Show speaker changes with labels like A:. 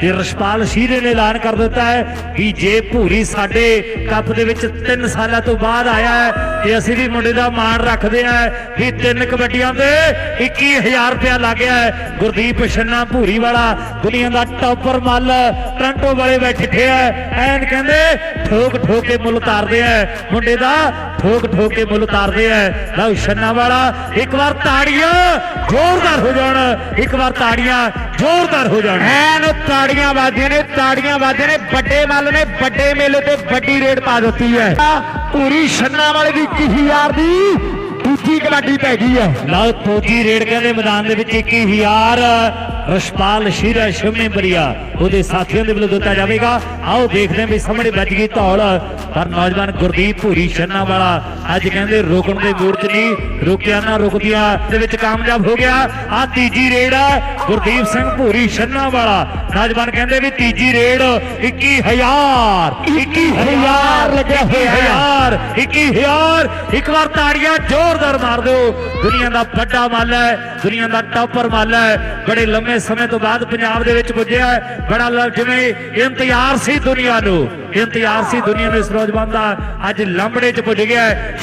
A: ਤੇ ਰਸ਼ਪਾਲ ਸ਼ੀਰੇ ਨੇ ਐਲਾਨ ਕਰ ਦਿੱਤਾ ਹੈ ਕਿ ਜੇ ਭੂਰੀ ਸਾਡੇ ਕੱਪ ਦੇ ਵਿੱਚ 3 ਸਾਲਾਂ ਤੋਂ ਬਾਅਦ ਆਇਆ ਹੈ, ਤੇ ਅਸੀਂ ਵੀ ਮੁੰਡੇ ਦਾ ਮਾਣ ਰੱਖਦੇ ਹਾਂ ਕਿ ਤਿੰਨ ਕਬੱਡੀਆਂ ਦੇ 21000 ਰੁਪਇਆ ਲੱਗਿਆ ਹੈ। ਗੁਰਦੀਪ ਛੰਨਾ ਭੂਰੀ ਵਾਲਾ, ਦੁਨੀਆ ਦਾ ਟੌਪਰ ਮੱਲ ਟ੍ਰਾਂਟੋ ਵਾਲੇ ਬੈਠੇ ਆ ਐਨ ਕਹਿੰਦੇ, ਠੋਕ ਠੋਕ ਕੇ ਮੁੱਲ ਤਾਰਦੇ ਆ ਮੁੰਡੇ ਦਾ ਠੋਕ ਠੋਕ ਕੇ ਮੁੱਲ ਤਾਰਦੇ ਆ ਲਓ ਛੰਨਾ ਵਾਲਾ, ਇੱਕ ਵਾਰ ਤਾੜੀਆਂ ਜ਼ੋਰਦਾਰ ਹੋ ਜਾਣ। ਇੱਕ ਵਾਰ ਤਾੜੀਆਂ ਜ਼ੋਰਦਾਰ ਹੋ ਜਾਣ।
B: ਐਨ ਤਾੜੀਆਂ ਵੱਜਦੀਆਂ ਨੇ ਤਾੜੀਆਂ ਵੱਜਦੀਆਂ ਨੇ ਵੱਡੇ ਮੱਲ ਨੇ ਵੱਡੇ ਮੇਲੇ ਤੇ ਵੱਡੀ ਰੇਡ ਪਾ ਦਿੱਤੀ ਹੈ। ਪੂਰੀ ਛੰਨਾ ਵਾਲੇ ਦੀ 21000 ਦੀ ਦੂਜੀ ਕਬੱਡੀ ਪੈ ਗਈ ਹੈ।
A: ਲਓ ਤੋਜੀ ਰੇਡ ਕਹਿੰਦੇ ਮੈਦਾਨ ਦੇ ਵਿੱਚ 21000 ਰਸ਼ਪਾਲ ਸ਼ੀਰਾ ਸ਼ਮਨੇ ਬਰੀਆ। ਉਹਦੇ ਸਾਥੀਆਂ ਦੇ ਵੱਲੋਂ ਦਿੱਤਾ ਜਾਵੇਗਾ। ਆਓ ਦੇਖਦੇ ਹਾਂ ਵੀ ਸਾਹਮਣੇ ਵੱਜ ਗਈ ਧੌਲ। ਪਰ ਨੌਜਵਾਨ ਗੁਰਦੀਪ ਭੂਰੀ ਛੰਨਾ ਵਾਲਾ ਅੱਜ ਕਹਿੰਦੇ ਰੁਕਣ ਦੇ ਮੂਡ 'ਚ ਨਹੀਂ। ਰੁਕਿਆ ਨਾ ਰੁਕਦਿਆਂ ਦੇ ਵਿੱਚ ਕਾਮਯਾਬ ਹੋ ਗਿਆ। ਆ ਤੀਜੀ ਰੇਡ ਗੁਰਦੀਪ ਸਿੰਘ ਭੂਰੀ ਛੰਨਾ ਵਾਲਾ। ਨੌਜਵਾਨ ਕਹਿੰਦੇ ਵੀ ਤੀਜੀ ਰੇਡ 21000 21000 ਲੱਗਿਆ ਹੋਇਆ 21000 ਇੱਕ ਵਾਰ ਤਾੜੀਆਂ ਜ਼ੋਰਦਾਰ ਮਾਰ ਦਿਓ। ਦੁਨੀਆ ਦਾ ਵੱਡਾ ਮੱਲ ਹੈ। ਦੁਨੀਆ ਦਾ ਟੌਪਰ ਮੱਲ ਹੈ। ਬੜੇ ਲੰਮੇ ਸਮੇਂ ਤੋਂ ਬਾਅਦ ਪੰਜਾਬ ਦੇ ਵਿੱਚ ਪੁੱਜਿਆ ਬੜਾ ਜਿਵੇਂ ਇੰਤਜ਼ਾਰ ਸੀ ਦੁਨੀਆ ਨੂੰ ਇੰਤਜ਼ਾਰ ਸੀ ਦੁਨੀਆ ਨੂੰ ਇਸ ਨੌਜਵਾਨ ਦਾ ਅੱਜ ਲੰਬੜੇ 'ਚ ਪੁੱਜ ਗਿਆ ਹੈ।